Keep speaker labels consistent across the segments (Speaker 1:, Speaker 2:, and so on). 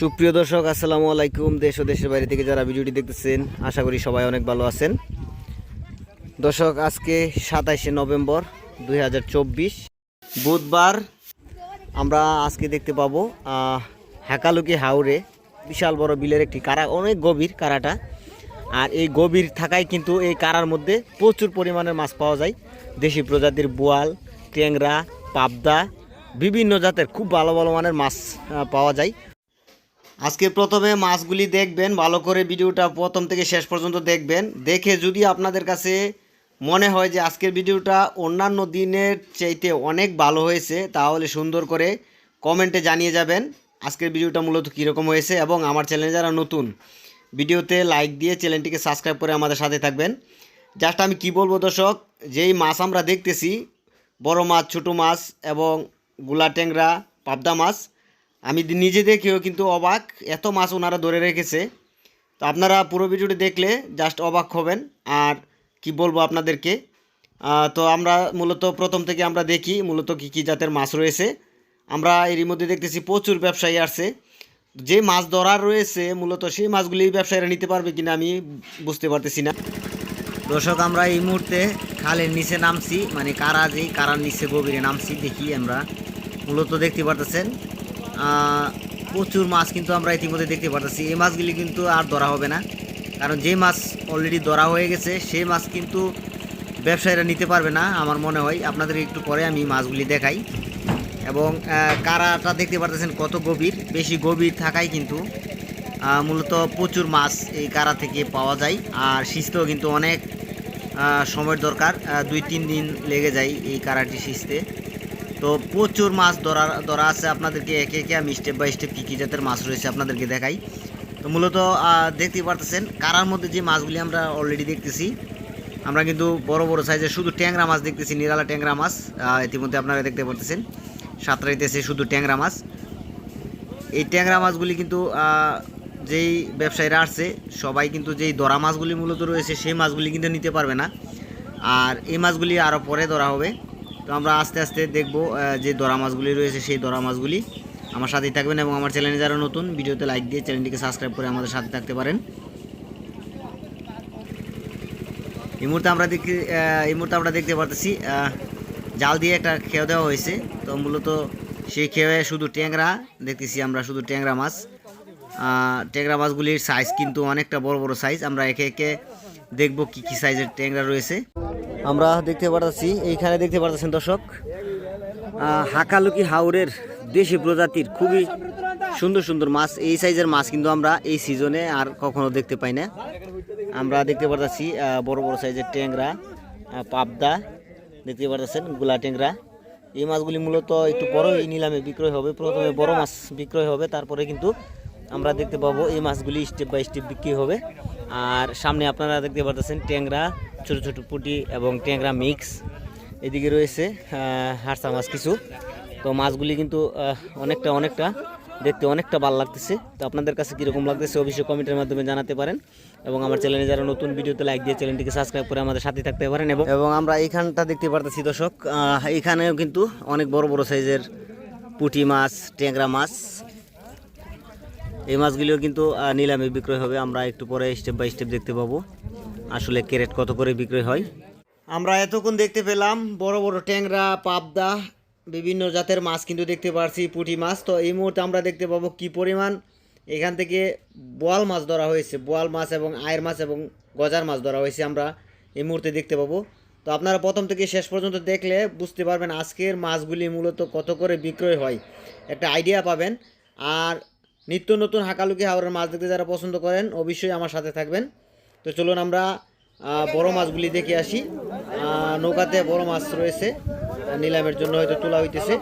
Speaker 1: সুপ্রিয় দর্শক, আসসালামু আলাইকুম। দেশ ও দেশের বাইরে থেকে যারা ভিডিওটি দেখতেছেন, আশা করি সবাই অনেক ভালো আছেন। দর্শক, আজকে সাতাইশে নভেম্বর দুই হাজার চব্বিশ। বুধবার আমরা আজকে দেখতে পাবো হাকালুকি হাওড়ে বিশাল বড় বিলের একটি কারা, অনেক গভীর কারাটা। আর এই গভীর থাকায় কিন্তু এই কারার মধ্যে প্রচুর পরিমাণের মাছ পাওয়া যায়। দেশি প্রজাতির বোয়াল, ট্যাংরা, পাবদা, বিভিন্ন জাতের খুব ভালো ভালো মানের মাছ পাওয়া যায়। আজকে প্রথমে মাছগুলি দেখবেন, ভালো করে ভিডিওটা প্রথম থেকে শেষ পর্যন্ত দেখবেন। দেখে যদি আপনাদের কাছে মনে হয় যে আজকের ভিডিওটা অন্যান্য দিনের চাইতে অনেক ভালো হয়েছে, তাহলে সুন্দর করে কমেন্টে জানিয়ে যাবেন আজকের ভিডিওটা মূলত কীরকম হয়েছে এবং আমার চ্যানেলে যারা নতুন, ভিডিওতে লাইক দিয়ে চ্যানেলটিকে সাবস্ক্রাইব করে আমাদের সাথে থাকবেন। জাস্ট আমি কি বলব দর্শক, যেই মাছ আমরা দেখতেছি, বড় মাছ, ছোটো মাছ এবংগুলা ট্যাংরা, পাবদা মাছ আমি নিজে দেখেও কিন্তু অবাক এত মাছ ওনারা ধরে রেখেছে। তো আপনারা পুরো ভিডিওটি দেখলে জাস্ট অবাক হবেন। আর কি বলব আপনাদেরকে? তো আমরা মূলত প্রথম থেকে আমরা দেখি মূলত কী কী জাতের মাছ রয়েছে। আমরা এরই মধ্যে দেখতেছি প্রচুর ব্যবসায়ী আসছে। যে মাছ ধরার রয়েছে, মূলত সেই মাছগুলি ব্যবসায়ীরা নিতে পারবে কিনা আমি বুঝতে পারতেছি না। দর্শক, আমরা এই মুহূর্তে খালের নিচে নামছি মানে কারা যে কারার নিচে গভীরে নামছি, দেখি আমরা। মূলত দেখতে পারতেছেন প্রচুর মাছ কিন্তু আমরা ইতিমধ্যে দেখতে পারতেছি। এই মাছগুলি কিন্তু আর ধরা হবে না। কারণ যে মাছ অলরেডি ধরা হয়ে গেছে সেই মাছ কিন্তু ব্যবসায়ীরা নিতে পারবে না, আমার মনে হয়। আপনাদের একটু পরে আমি মাছগুলি দেখাই। এবং কারাটা দেখতে পারতেছেন কত গভীর। বেশি গভীর থাকায় কিন্তু মূলত প্রচুর মাছ এই কারা থেকে পাওয়া যায়। আর সিজতেও কিন্তু অনেক সময়ের দরকার। দুই তিন দিন লেগে যায় এই কারাটি সিজতে। তো প্রচুর মাছ ধরা ধরা আছে আপনাদেরকে একে একে আমি স্টেপ বাই স্টেপ কী কী জাতের মাছ রয়েছে আপনাদেরকে দেখাই। তো মূলত আহ, দেখতেই পারতেছেন কারার মধ্যে যে মাছগুলি আমরা অলরেডি দেখতেছি। আমরা কিন্তু বড় বড় সাইজের শুধু ট্যাংরা মাছ দেখতেছি নিরালা ট্যাংরা মাছ। ইতিমধ্যে আপনারা দেখতে পারতেছেন সাঁতরাইতেছে শুধু ট্যাংরা মাছ। এই ট্যাংরা মাছগুলি কিন্তু যেই ব্যবসায়ীরা আসছে সবাই কিন্তু যেই দরা মাছগুলি মূলত রয়েছে সেই মাছগুলি কিন্তু নিতে পারবে না। আর এই মাছগুলি আরও পরে ধরা হবে। তো আমরা আস্তে আস্তে দেখব যে দরা মাছগুলি রয়েছে, সেই দরা মাছগুলি আমার সাথেই থাকবেন এবং আমার চ্যানেলে যারা নতুন, ভিডিওতে লাইক দিয়ে চ্যানেলটিকে সাবস্ক্রাইব করে আমাদের সাথে থাকতে পারেন। এই মুহূর্তে আমরা দেখি এই মুহূর্তে আমরা দেখতে পারতেছি জাল দিয়ে একটা খেয়ে দেওয়া হয়েছে। তো মূলত সেই খেয়ে শুধু ট্যাংরা, দেখতেছি আমরা শুধু ট্যাংরা মাছ। ট্যাংরা মাছগুলির সাইজ কিন্তু অনেকটা বড় বড় সাইজ আমরা একে একে দেখব কি কি সাইজের ট্যাংরা রয়েছে। আমরা দেখতে পারতেছি, এইখানে দেখতে পারতেছেন দর্শক হাকালুকি হাওরের দেশি প্রজাতির খুবই সুন্দর সুন্দর মাছ। এই সাইজের মাছ কিন্তু আমরা এই সিজনে আর কখনো দেখতে পাই না। আমরা দেখতে পারতেছি বড় বড় সাইজের ট্যাংরা পাবদা, দেখতে পারতেছেন, গুলা ট্যাংরা। এই মাছগুলি মূলত একটু বড় এই নিলামে বিক্রয় হবে। প্রথমে বড় মাছ বিক্রয় হবে, তারপরে কিন্তু আমরা দেখতে পাবো এই মাছগুলি স্টেপ বাই স্টেপ বিক্রি হবে। আর সামনে আপনারা দেখতে পারতেছেন ট্যাংরা ছোট ছোট পুঁটি এবং ট্যাংরা মিক্স। এদিকে রয়েছে হারসা মাছ কিছু। তো মাছগুলি কিন্তু অনেকটা অনেকটা দেখতে অনেকটা ভালো লাগতেছে। তো আপনাদের কাছে কীরকম লাগতেছে অবশ্যই কমেন্টের মাধ্যমে জানাতে পারেন। এবং আমার চ্যানেলে যারা নতুন ভিডিওতে লাইক দিয়ে চ্যানেলটিকে সাবস্ক্রাইব করে আমাদের সাথে থাকতে পারেন। এবং আমরা এইখানটা দেখতে পারতেছি দর্শক আহ, এইখানেও কিন্তু অনেক বড় বড় সাইজের পুঁটি মাছ ট্যাংরা মাছ। এই মাছগুলিও কিন্তু নিলামে বিক্রয় হবে। আমরা একটু পরে স্টেপ বাই স্টেপ দেখতে পাবো আসলে ক্যারেট কত করে বিক্রয় হয়। আমরা এতক্ষণ দেখতে পেলাম বড় বড় ট্যাংরা, পাবদা, বিভিন্ন জাতের মাছ কিন্তু দেখতে পারছি, পুঁটি মাছ। তো এই মুহূর্তে আমরা দেখতে পাবো কি পরিমাণ এখান থেকে বোয়াল মাছ ধরা হয়েছে। বোয়াল মাছ এবং আয়ের মাছ এবং গজার মাছ ধরা হয়েছে আমরা এই মুহূর্তে দেখতে পাবো। তো আপনারা প্রথম থেকে শেষ পর্যন্ত দেখলে বুঝতে পারবেন আজকের মাছগুলি মূলত কত করে বিক্রয় হয়। একটা আইডিয়া পাবেন। আর নিত্য নতুন হাকালুকি হাওড়ের মাছ দেখতে যারা পছন্দ করেন, অবশ্যই আমার সাথে থাকবেন। তো চলুন আমরা বড় মাছগুলি দেখে আসি। নৌকাতে বড় মাছ রয়েছে নিলামের জন্য হয়তো তোলা হইতেছে।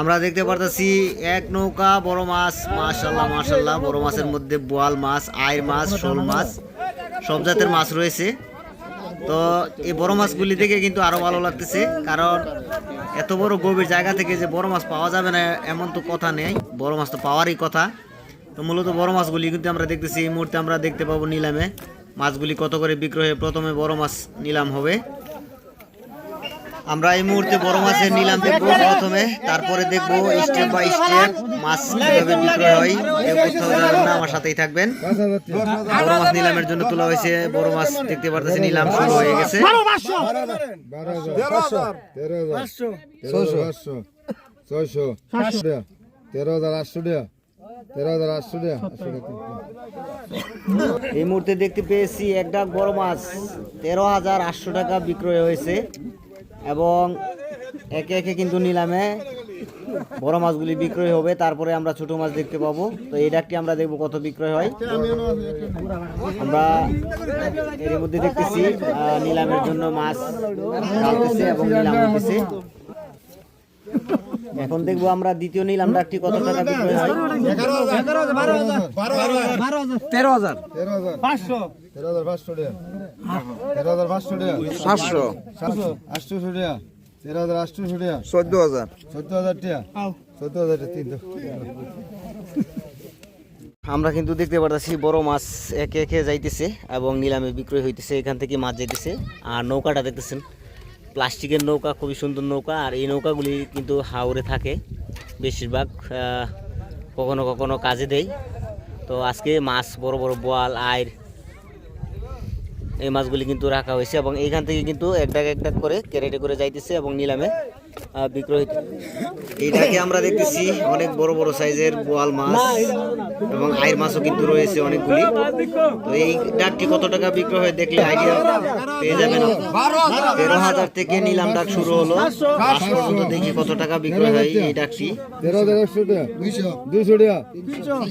Speaker 1: আমরা দেখতে পারতেছি এক নৌকা, বড় মাছ মাশাল্লাহ মাশাল্লাহ বড় মাছের মধ্যে বোয়াল মাছ, আইর মাছ, শোল মাছ, সব জাতের মাছ রয়েছে। তো এই বড় মাছগুলি দেখে কিন্তু আরও ভালো লাগতেছে, কারণ এত বড় গভীর জায়গা থেকে যে বড় মাছ পাওয়া যাবে না, এমন তো কথা নেই। বড় মাছ তো পাওয়ারই কথা। তো মূলত বড় মাছগুলি কিন্তু আমরা দেখতেছি, এই মুহূর্তে আমরা দেখতে পাবো নিলামে। মাছগুলি কত করে বিক্রয় প্রথমে বড় মাছ নিলাম হবে। আমরা এই মুহূর্তে বড় মাছের নিলাম দেখব প্রথমে তারপরে দেখব স্টেপ বাই স্টেপ মাছ কীভাবে বিক্রয় হয়। কেউ কোথাও যাবেন না আমার সাথেই থাকবেন। বড় মাছ নিলামের জন্য তোলা হয়েছে বড় মাছ দেখতে পারতেছি নিলাম শুরু হয়ে গেছে।
Speaker 2: ছয়শো তেরো হাজার আটশো টাকা
Speaker 1: এই মুহূর্তে দেখতে পেয়েছি একটা বড় মাছ। তেরো হাজার আটশো টাকা বিক্রয় হয়েছে। এবং একে একে কিন্তু নিলামে বড় মাছগুলি বিক্রয় হবে। তারপরে আমরা ছোট মাছ দেখতে পাবো। তো এই ডাকটি আমরা দেখব কত বিক্রয় হয়। আমরা এর মধ্যে দেখতেছি নিলামের জন্য মাছ এবং নিলাম হতেছে এখন দেখব আমরা দ্বিতীয় নিলাম ডাকটি কত টাকা বিক্রয় হয়?
Speaker 2: তেরো হাজার। পাঁচশো। তেরো হাজার পাঁচশো টাকা। তেরো হাজার পাঁচশো টাকা।
Speaker 3: সাতশো।
Speaker 2: তেরো হাজার আটশোশো টাকা।
Speaker 3: চোদ্দ হাজার।
Speaker 2: চোদ্দ হাজার টাকা। চোদ্দ হাজার টাকা তিনশো
Speaker 1: আমরা কিন্তু দেখতে পারতেছি বড় মাছ একে একে যাইতেছে এবং নিলামে বিক্রয় হইতেছে এখান থেকে মাছ যাইতেছে। আর নৌকাটা দেখতেছেন। প্লাস্টিকের নৌকা, খুবই সুন্দর নৌকা, আর এই নৌকাগুলি কিন্তু হাওরে থাকে বেশিরভাগ কখনো কখনো কাজে দেয়। তো আজকে মাছ, বড় বড় বোয়াল আইর এই মাছগুলি কিন্তু রাখা হয়েছে এবং এইখান থেকে কিন্তু এক ডাক এক ডাক করে ক্যারেটে করে যাইতেছে এবং নিলামে বিক্রয় হইতে এইটাকে আমরা দেখতেছি অনেক বড় বড় সাইজের বোয়াল মাছ এবং আইর মাছও কিন্তু রয়েছে অনেকগুলি। তো এই ডাকটি কত টাকা বিক্রয় হয় দেখলে আইডিয়া পেয়ে যাবেন। তেরো হাজার থেকে নিলাম ডাক শুরু হলো। লাস্ট পর্যন্ত দেখি কত টাকা বিক্রয় হয় এই ডাকটি।
Speaker 2: তেরো হাজার টাকা। দুইশো। দুইশো টাকা।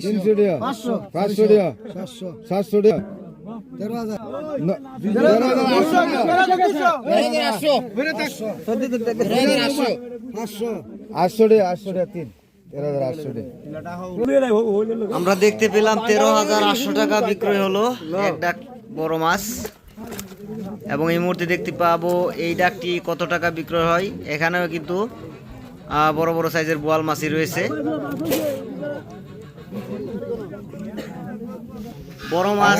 Speaker 2: তিনশো টাকা। পাঁচশো। পাঁচশো টাকা। সাতশো। সাতশো টাকা।
Speaker 1: আমরা দেখতে পেলাম তেরো হাজার আটশো টাকা বিক্রয় হলো বড় মাছ। এবং এই মুহূর্তে দেখতে পাবো এই ডাকটি কত টাকা বিক্রয় হয়। এখানেও কিন্তু বড় বড় সাইজের বোয়াল মাছই রয়েছে। বড় মাছ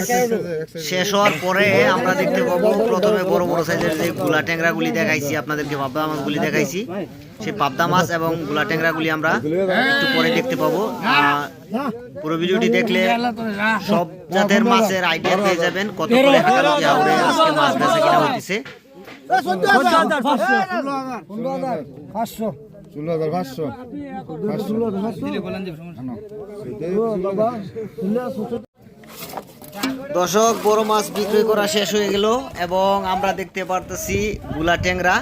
Speaker 1: শেষ হওয়ার পরে আমরা দেখতে পাবো প্রথমে বড় বড় সাইজের যে গুলা ট্যাংরাগুলি দেখাইছি আপনাদেরকে পাবদা মাছগুলি দেখাইছি। সেই পাবদা মাছ এবংগুলা ট্যাংরাগুলি আমরা একটু পরে দেখতে পাবো। আহ, পুরো ভিডিওটি দেখলে সব জাতের মাছের আইডিয়া পেয়ে যাবেন কত করে হাঁকালুকি হাওড়ে আজকে মাছ বেচা কিনা হইতেছে।
Speaker 2: পাঁচশো। ষোলো হাজার পাঁচশো।
Speaker 1: দর্শক, বড় মাছ বিক্রি করা শেষ হয়ে গেল এবং আমরা দেখতে পারতেছি গুলা ট্যাংরা,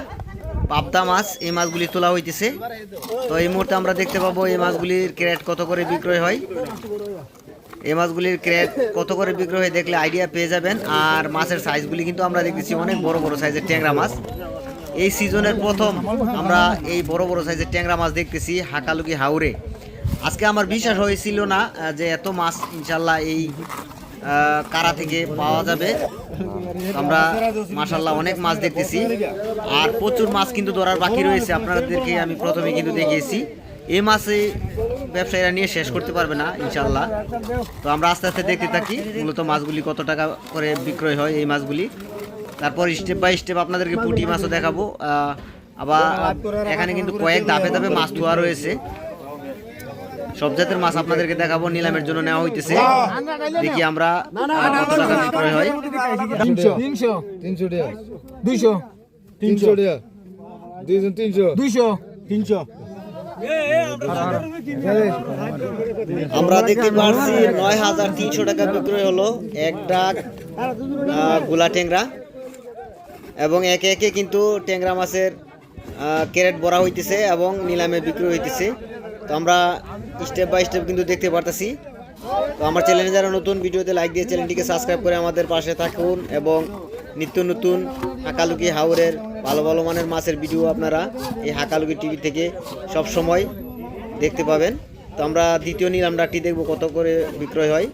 Speaker 1: পাবদা মাছ, এই মাছগুলি তোলা হইতেছে। তো এই মুহূর্তে আমরা দেখতে পাবো এই মাছগুলির ক্রেট কত করে বিক্রয় হয়। এই মাছগুলির ক্রেট কত করে বিক্রয় হয় দেখলে আইডিয়া পেয়ে যাবেন। আর মাছের সাইজগুলি কিন্তু আমরা দেখতেছি অনেক বড় বড় সাইজের ট্যাংরা মাছ। এই সিজনের প্রথম আমরা এই বড় বড় সাইজের ট্যাংরা মাছ দেখতেছি হাকালুকি হাওরে। আজকে আমার বিশ্বাস হয়েছিল না যে এত মাছ ইনশাল্লাহ এই কারা থেকে পাওয়া যাবে। আমরা মাশাল্লাহ অনেক মাছ দেখতেছি। আর প্রচুর মাছ কিন্তু ধরার বাকি রয়েছে, আপনাদেরকে আমি প্রথমে কিন্তু দেখিয়েছি। এই মাছে ব্যবসায়ীরা নিয়ে শেষ করতে পারবে না ইনশাল্লাহ তো আমরা আস্তে আস্তে দেখতে থাকি মূলত মাছগুলি কত টাকা করে বিক্রয় হয় এই মাছগুলি। তারপর স্টেপ বাই স্টেপ আপনাদেরকে পুঁটি মাছও দেখাবো। আবার এখানে কিন্তু কয়েক ধাপে ধাপে মাছ ধোয়া রয়েছে। সব জাতের মাছ আপনাদেরকে দেখাবো নিলামের জন্য নেওয়া হইতেছে দেখি আমরা কত টাকা বিক্রয় হয়
Speaker 2: তিনশো তিনশো টাকা দুইশো তিনশো টাকা দুইজন তিনশো দুইশো তিনশো
Speaker 1: আমরা দেখতে পারছি নয় হাজার তিনশো টাকা বিক্রয় হলো এক ডাকগুলা ট্যাংরা এবং একে একে কিন্তু ট্যাংরা মাছের ক্যারেট ভরা হইতেছে এবং নিলামে বিক্রয় হইতেছে তো আমরা স্টেপ বাই স্টেপ কিন্তু দেখতে পারতেছি। তো আমার চ্যানেলে যারা নতুন, ভিডিওতে লাইক দিয়ে চ্যানেলটিকে সাবস্ক্রাইব করে আমাদের পাশে থাকুন এবং নিত্য নতুন হাকালুকি হাওরের ভালো ভালো মানের মাছের ভিডিও আপনারা এই হাকালুকি টিভি থেকে সব সময় দেখতে পাবেন। তো আমরা দ্বিতীয় নিলাম ডাকটি দেখব কত করে বিক্রয় হয়।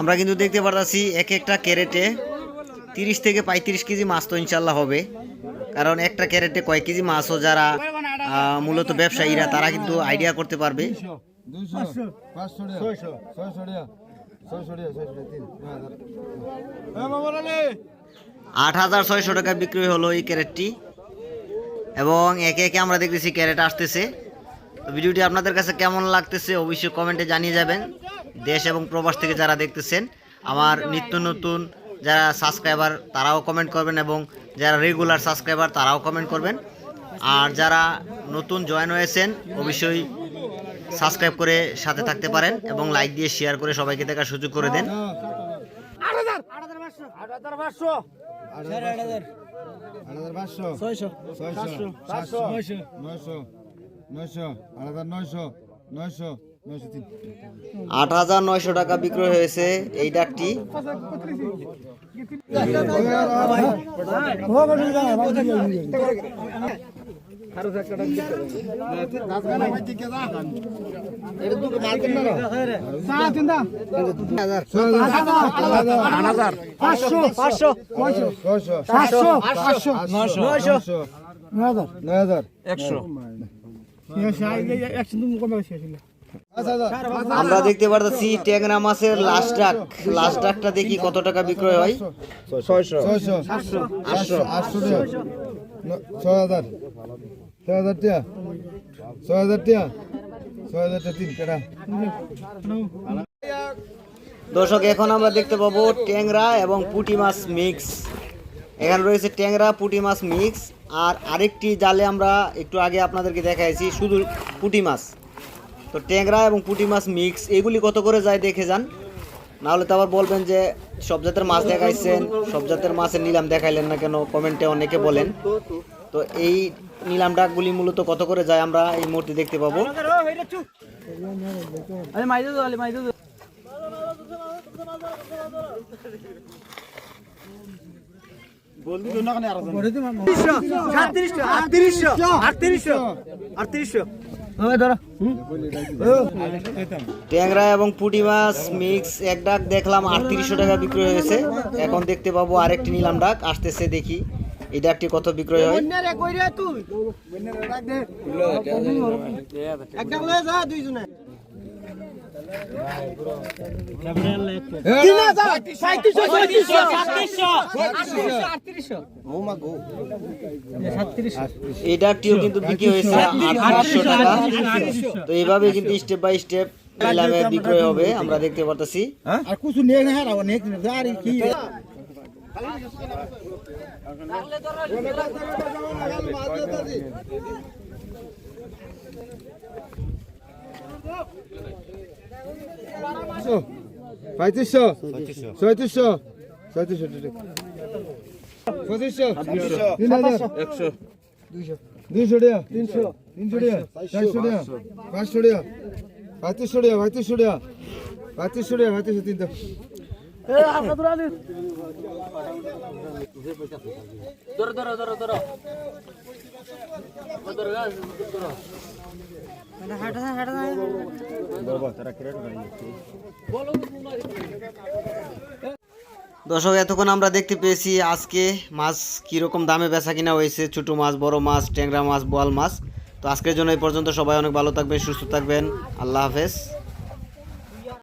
Speaker 1: আমরা কিন্তু দেখতে পারতাছি এক একটা ক্যারেটে তিরিশ থেকে পঁয়ত্রিশ কেজি মাছ তো ইনশাল্লাহ হবে। কারণ একটা ক্যারেটে কয়েক কেজি মাছও যারা মূলত ব্যবসায়ীরা তারা কিন্তু আইডিয়া করতে পারবে। আট হাজার ছয়শো টাকা বিক্রি হলো এই ক্যারেটটি। এবং একে একে আমরা দেখতেছি ক্যারেট আসতেছে। তো ভিডিওটি আপনাদের কাছে কেমন লাগতেছে অবশ্যই কমেন্টে জানিয়ে যাবেন। দেশ এবং প্রবাস থেকে যারা দেখতেছেন আমার নিত্য নতুন যারা সাবস্ক্রাইবার তারাও কমেন্ট করবেন এবং যারা রেগুলার সাবস্ক্রাইবার তারাও কমেন্ট করবেন। আর যারা নতুন জয়েন হয়েছেন, অবশ্যই সাবস্ক্রাইব করে সাথে থাকতে পারেন এবং লাইক দিয়ে শেয়ার করে সবাইকে দেখার সুযোগ করে দেন।
Speaker 2: আট হাজার নয়শো
Speaker 1: টাকা বিক্রয় হয়েছে এই ডাকটি।
Speaker 2: নয় হাজার
Speaker 3: একশো
Speaker 2: পাঁচ হাজার
Speaker 1: আমরা দেখতে পারতেছি ট্যাংরা মাছের লাস্ট ডাক লাস্ট ডাকটা দেখি কত টাকা বিক্রয় হয়
Speaker 3: ছয়শো
Speaker 2: ছয়শো আটশো আটশো ছয় হাজার
Speaker 1: দর্শক, এখন আমরা দেখতে পাবো ট্যাংরা এবং পুঁটি মাছ মিক্স। এখানে রয়েছে ট্যাংরা, পুঁটি মাছ মিক্স। আর আরেকটি জালে আমরা একটু আগে আপনাদেরকে দেখাইছি, শুধু পুঁটি মাছ। তো ট্যাংরা এবং পুঁটি মাছ মিক্স, এগুলি কত করে যায় দেখে যান। নাহলে তো আবার বলবেন যে সব জাতের মাছ দেখাইছেন, সব জাতের মাছের নিলাম দেখাইলেন না কেন, কমেন্টে অনেকে বলেন। তো এই নিলাম ডাকগুলি মূলত কত করে যায় আমরা এই মুহূর্তে দেখতে পাবো। ট্যাংরা এবং পুঁটি মাছ মিক্স, এক ডাক দেখলাম আটত্রিশশো টাকা বিক্রি হয়েছে এখন দেখতে পাবো আরেকটি নিলাম ডাক আসতেছে দেখি। এই ডাকটি কত বিক্রয় হয়? এই ডাকটিও কিন্তু বিক্রি হয়েছে আটত্রিশশো টাকা। তো এইভাবে কিন্তু স্টেপ বাই স্টেপ নিলামে বিক্রয় হবে আমরা দেখতে পারতেছি।
Speaker 2: আর কিছু নিয়ে না আর অনেক আর কি পঁয়ত্রিশশো। ছয়ত্রিশশো। ছয়ত্রিশশো পঁচিশশো।
Speaker 3: একশো।
Speaker 2: দুইশো টাকা। তিনশো। তিনশো টাকা। চারশো টাকা। পাঁচশো টাকা। পঁয়ত্রিশশো টাকা পঁয়ত্রিশশো টাকা। পঁয়ত্রিশশো টাকা পঁয়ত্রিশশো
Speaker 1: দর্শক এতক্ষণ আমরা দেখতে পেয়েছি আজকে মাছ কীরকম দামে বেচা কিনা হয়েছে ছোটো মাছ বড় মাছ ট্যাংরা মাছ বোয়াল মাছ। তো আজকের জন্য এই পর্যন্ত সবাই অনেক ভালো থাকবেন সুস্থ থাকবেন। আল্লাহ হাফেজ।